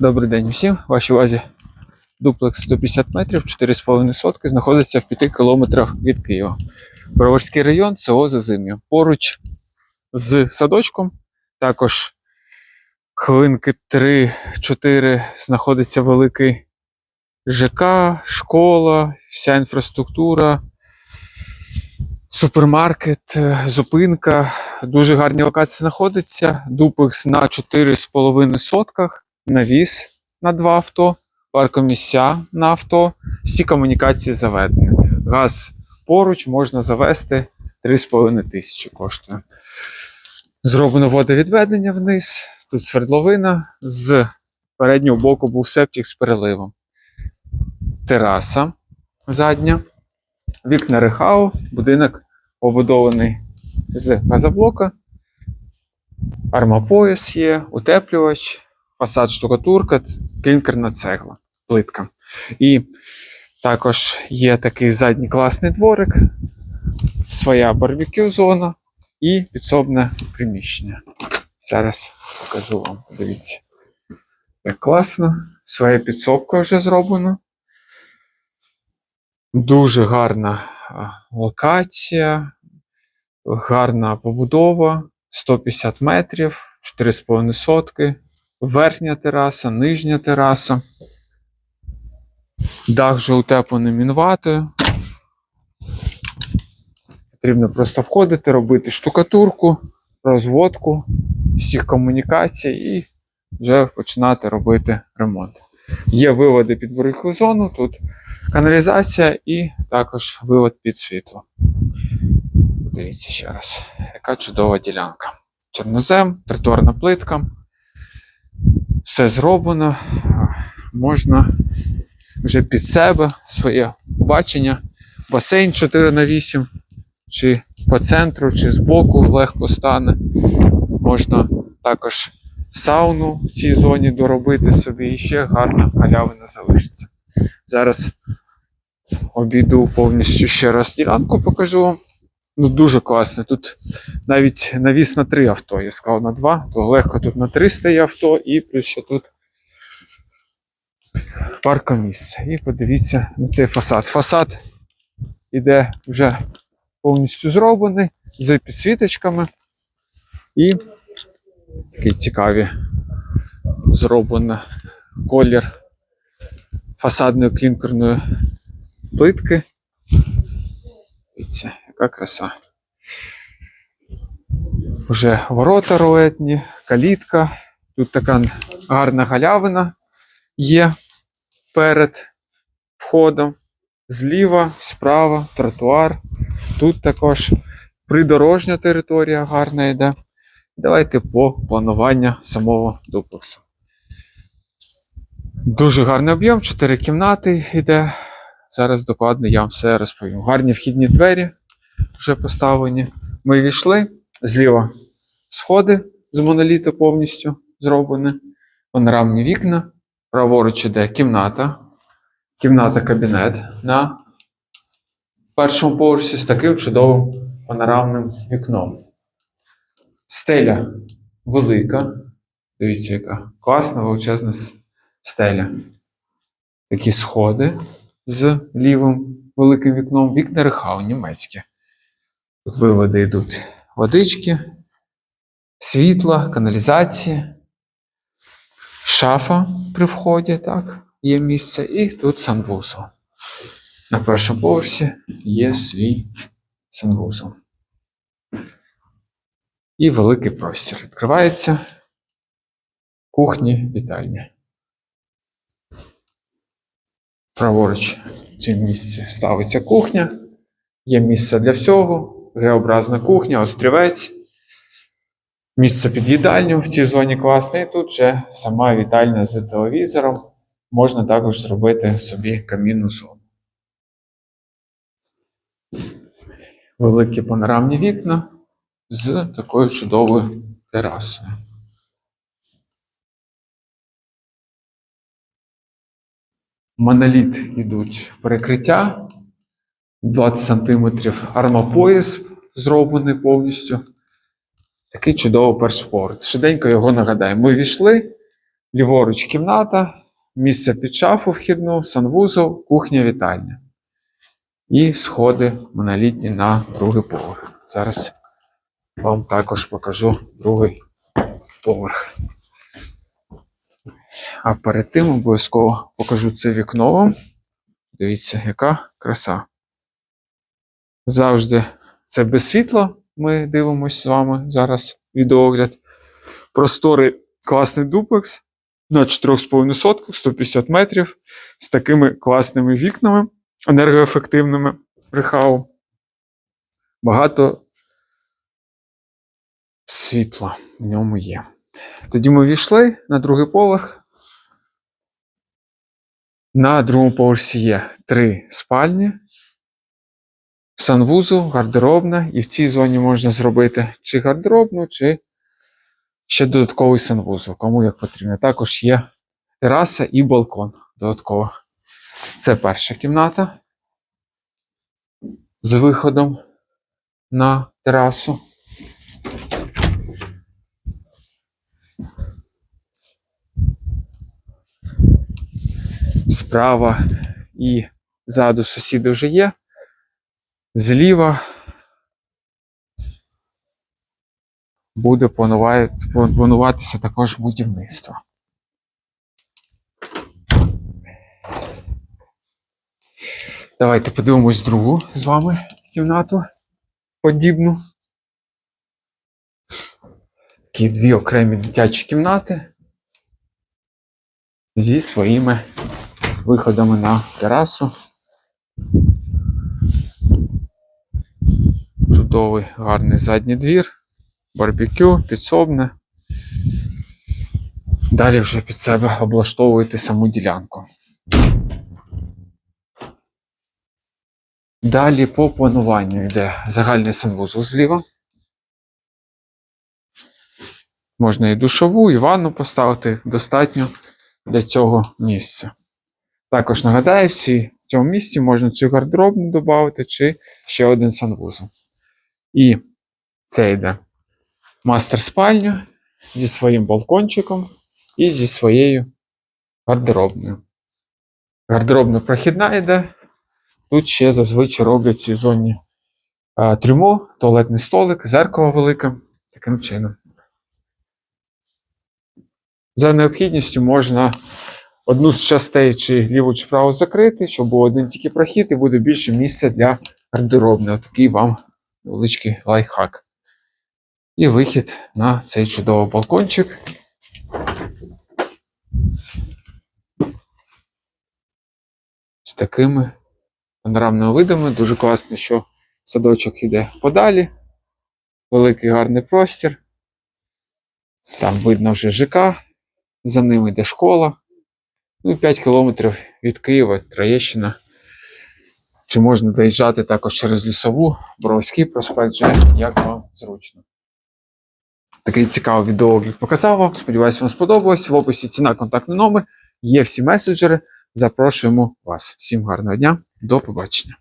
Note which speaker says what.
Speaker 1: Добрий день усім. Вашій увазі дуплекс 150 метрів, 4,5 сотки, знаходиться в 5 кілометрах від Києва. Броварський район, село Зазим'я. Поруч з садочком, також хвилинки 3-4 знаходиться великий ЖК, школа, вся інфраструктура, супермаркет, е, зупинка. Дуже гарні локації знаходиться. Дуплекс на 4,5 сотках, навіс на два авто, паркомісця на авто, всі комунікації заведені. Газ поруч можна завести 3,5 тисячі коштує. Зроблено водовідведення вниз. Тут свердловина. З переднього боку був септик з переливом. Тераса задня. Вікна рехау, будинок побудований з газоблока. Армопояс є, утеплювач, фасад штукатурка, клінкерна цегла, плитка. І також є такий задній класний дворик, своя барбекю зона і підсобне приміщення. Зараз покажу вам. Дивіться. Як класно. Своя підсобка вже зроблена. Дуже гарна локація, гарна побудова, 150 метрів, 4,5 сотки, верхня тераса, нижня тераса. Дах вже утеплений мінватою. Потрібно просто входити, робити штукатурку, розводку всіх комунікацій і вже починати робити ремонт. Є виводи під велику зону, тут каналізація і також вивод під світло. Дивіться ще раз, яка чудова ділянка. Чорнозем, тротуарна плитка. Все зроблено. Можна вже під себе своє бачення. Басейн 4 на 8 чи по центру, чи збоку легко стане. Можна також сауну в цій зоні доробити собі і ще гарна галявина залишиться. Зараз обійду повністю ще раз ділянку, покажу вам. Ну, дуже класно. Тут навіть навіс на три авто. Я сказав на два, то легко тут на три стає авто, і плюс ще тут паркомісце. І подивіться на цей фасад. Фасад іде вже повністю зроблений з підсвіточками. І такі цікаві зроблено колір фасадної клінкерної плитки. Дивіться, яка краса. Вже ворота ролетні, калітка. Тут така гарна галявина є перед входом. Зліва, справа, тротуар. Тут також придорожня територія гарна йде. Давайте по плануванню самого дуплексу. Дуже гарний об'єм, 4 кімнати йде. Зараз докладно я вам все розповім. Гарні вхідні двері вже поставлені. Ми війшли. Зліва сходи з моноліту повністю зроблені. Панорамні вікна. Праворуч іде кімната. Кімната кабінет на першому поверсі з таким чудовим панорамним вікном. Стеля велика. Дивіться, яка класна величезна стеля. Такі сходи з лівим великим вікном. Вікна рехау німецькі. Тут виводи йдуть водички, світла, каналізації, шафа при вході, так, є місце, і тут санвузол. На першому поверсі є свій санвузол. І великий простір. Відкривається кухні, вітальня. Праворуч в цьому місці ставиться кухня. Є місце для всього. Г-образна кухня, острівець. Місце під їдальню в цій зоні класне. І тут вже сама вітальня з телевізором. Можна також зробити собі камінну зону. Великі панорамні вікна з такою чудовою терасою. Моноліт йдуть перекриття. 20 см армопояс зроблений повністю. Такий чудовий перший поверх. Швиденько його нагадаємо. Ми війшли, Ліворуч кімната, місце під шафу вхідну, санвузол, кухня, вітальня. І сходи монолітні на другий поверх. Зараз вам також покажу другий поверх. А перед тим обов'язково покажу це вікно вам. Дивіться, яка краса. Завжди це без світла. Ми дивимося з вами зараз відеоогляд. Просторий класний дуплекс на 4,5 сотках, 150 метрів з такими класними вікнами, енергоефективними прихау. Багато світла в ньому є. Тоді ми війшли на другий поверх. На другому поверсі є три спальні, санвузол, гардеробна, і в цій зоні можна зробити чи гардеробну, чи ще додатковий санвузол, кому як потрібно. Також є тераса і балкон додатково. Це перша кімната з виходом на терасу. Справа і ззаду сусіди вже є. Зліва буде планувати- плануватися також будівництво. Давайте подивимось другу з вами кімнату подібну. Такі дві окремі дитячі кімнати зі своїми виходами на терасу. Чудовий гарний задній двір, барбекю, підсобне. Далі вже під себе облаштовуєте саму ділянку. Далі по плануванню йде загальний санвузол зліва. Можна і душову, і ванну поставити достатньо для цього місця. Також нагадаю, всі в цьому місці можна чи гардеробну додати, чи ще один санвузол. І це йде мастер спальня зі своїм балкончиком і зі своєю гардеробною. Гардеробна прохідна йде. Тут ще зазвичай роблять в зоні трюмо, туалетний столик, зеркало велике. Таким чином. За необхідністю можна одну з частей чи ліву чи праву закрити, щоб був один тільки прохід, і буде більше місця для гардеробної. Такий вам невеличкий лайфхак. І вихід на цей чудовий балкончик. З такими панорамними видами. Дуже класно, що садочок йде подалі. Великий гарний простір. Там видно вже ЖК, за ним йде школа. Ну і 5 кілометрів від Києва, Троєщина. Чи можна доїжджати також через лісову, Боровський проспект, вже як вам зручно. Такий цікавий відеоогляд показав вам. Сподіваюся, вам сподобалось. В описі ціна, контактний номер. Є всі меседжери. Запрошуємо вас. Всім гарного дня, до побачення.